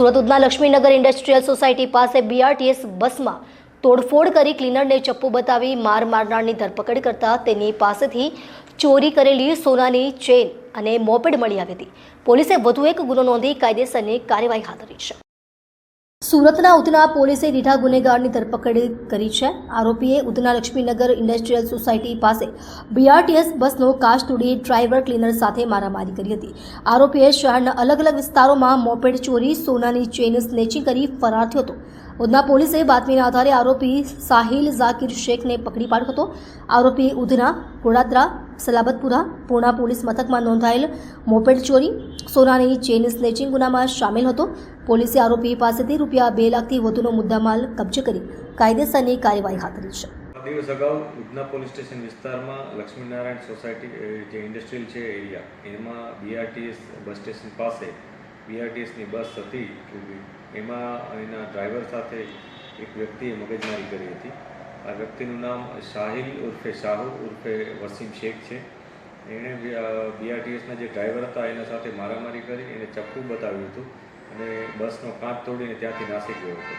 Surat Udhna Laxminagar industrial society પાસે BRTS બસમાં તોડફોડ કરી ક્લીનરને ચપ્પુ બતાવી માર મારનારની ધરપકડ કરતા તેની પાસેથી ચોરી કરેલી સોનાની ચેન અને મોપેડ મળી આવી હતી. પોલીસે વધુ એક ગુનો નોંધી કાયદેસરની કાર્યવાહી હાથ ધરી છે. સુરતના ઉધના પોલીસે રીઢા ગુનેગારની ધરપકડ કરી છે. આરોપીએ ઉધના લક્ષ્મીનગર ઇન્ડસ્ટ્રીયલ સોસાયટી પાસે બીઆરટીએસ બસનો કાચ તોડી ડ્રાઈવર ક્લીનર સાથે મારામારી કરી હતી. આરોપીએ શહેરના અલગ અલગ વિસ્તારોમાં મોપેડ ચોરી, સોનાની ચેન સ્નેચિંગ કરી ફરાર થયો હતો. ઉધના પોલીસે બાતમીના આધારે આરોપી સાહિલ ઝાકીર શેખને પકડી પાડ્યો હતો. આરોપી ઉધના ગોડાદરા સલાબતપુરા પૂર્ણા પોલીસ મથકમાં નોંધાયેલ મોપેડ ચોરી, સોનાની ચેઇન સ્નેચિંગ ગુનામાં સામેલ હતો. પોલીસે આરોપી પાસેથી રૂપિયા બે લાખથી વધુનો મુદ્દામાલ કબજે કરી કાયદેસરની કાર્યવાહી હાથ ધરી છે. દિવસ અગાઉ ઉધના પોલીસ સ્ટેશન વિસ્તારમાં લક્ષ્મીનારાયણ સોસાયટી જે ઇન્ડસ્ટ્રીયલ છે એરિયા, એમાં બીઆરટીએસ બસ સ્ટેશન પાસે બીઆરટીએસની બસ હતી. એમાં એના ડ્રાઈવર સાથે એક વ્યક્તિએ મગજમારી કરી હતી. આ વ્યક્તિનું નામ શાહિલ ઉર્ફે શાહુ ઉર્ફે વસીમ શેખ છે. એણે બીઆરટીએસના જે ડ્રાઈવર હતા, એના સાથે મારામારી કરી એને ચપ્પુ બતાવ્યું હતું અને બસનો કાચ તોડીને ત્યાંથી નાસી ગયો હતો.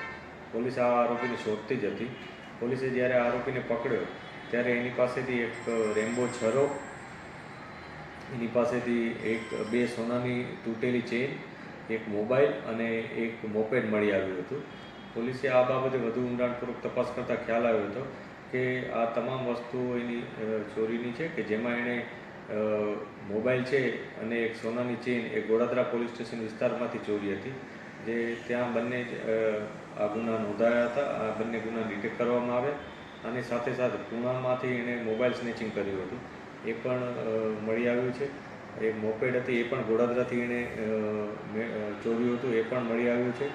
પોલીસ આ આરોપીને શોધતી જ હતી. પોલીસે જ્યારે આરોપીને પકડ્યો, ત્યારે એની પાસેથી એક રેમ્બો છરો, એની પાસેથી એક, બે સોનાની તૂટેલી ચેન, એક મોબાઈલ અને એક મોપેડ મળી આવ્યું હતું. પોલીસે આ બાબતે વધુ ઊંડાણપૂર્વક તપાસ કરતાં ખ્યાલ આવ્યો હતો કે આ તમામ વસ્તુઓ એની ચોરીની છે કે જેમાં એણે મોબાઈલ છે અને એક સોનાની ચેન એ ગોડાદરા પોલીસ સ્ટેશન વિસ્તારમાંથી ચોરી હતી. જે ત્યાં બંને આ ગુના નોંધાયા હતા. આ બંને ગુના ડિટેક્ટ કરવામાં આવ્યા અને સાથે સાથે પૂણામાંથી એણે મોબાઈલ સ્નેચિંગ કર્યું હતું. એ પણ મળી આવ્યું છે. એ મોપેડ હતી એ પણ ગોડાદરાથી એણે ચોર્યું હતું. એ પણ મળી આવ્યું છે.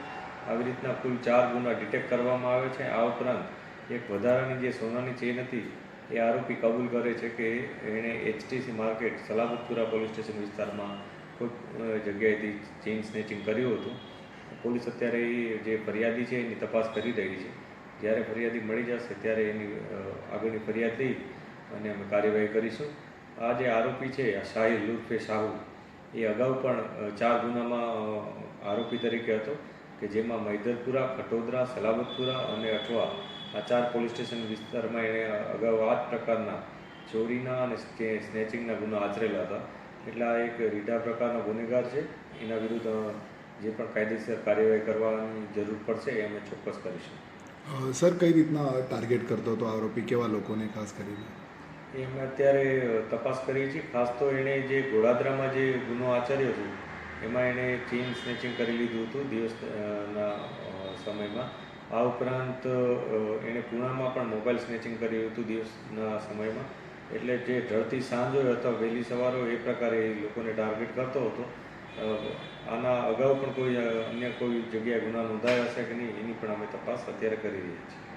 આવી રીતના કુલ ચાર ગુના ડિટેક્ટ કરવામાં આવે છે. આ ઉપરાંત એક વધારાની જે સોનાની ચેન હતી, એ આરોપી કબૂલ કરે છે કે એણે HTC market Salamatpura police station વિસ્તારમાં કોઈ જગ્યાએથી ચેઇન સ્નેચિંગ કર્યું હતું. પોલીસ અત્યારે જે ફરિયાદી છે, એની તપાસ કરી રહી છે. જ્યારે ફરિયાદી મળી જશે, ત્યારે એની આગળની ફરિયાદ લઈ અને અમે કાર્યવાહી કરીશું. આ જે આરોપી છે શાહિલ ઉર્ફે શાહુ, એ અગાઉ પણ ચાર ગુનામાં આરોપી તરીકે હતો. કે જેમાં મૈદરપુરા ખટોદરા સલાબતપુરા અને અઠવા આ ચાર પોલીસ સ્ટેશન વિસ્તારમાં એણે અગાઉ આ જ પ્રકારના ચોરીના અને સ્નેચિંગના ગુના આચરેલા હતા. એટલે આ એક રીઢા પ્રકારનો ગુનેગાર છે. એના વિરુદ્ધ જે પણ કાયદેસર કાર્યવાહી કરવાની જરૂર પડશે એ અમે ચોક્કસ કરીશું. સર કઈ રીતના ટાર્ગેટ કરતો હતો આરોપી? કેવા લોકોને ખાસ કરીને? એ અમે અત્યારે તપાસ કરીએ છીએ. ખાસ તો એણે જે ગોળાદરામાં જે ગુનો આચર્યો છે એમાં એણે ચેઇન સ્નેચિંગ કરી લીધું હતું દિવસના સમયમાં. આ ઉપરાંત એણે પૂણામાં પણ મોબાઈલ સ્નેચિંગ કર્યું હતું દિવસના સમયમાં. એટલે જે ઢળતી સાંજ હોય અથવા વહેલી સવાર હોય એ પ્રકારે એ લોકોને ટાર્ગેટ કરતો હતો. આના અગાઉ પણ કોઈ અન્ય કોઈ જગ્યાએ ગુના નોંધાયા હશે કે નહીં, એની પણ અમે તપાસ અત્યારે કરી રહ્યા છીએ.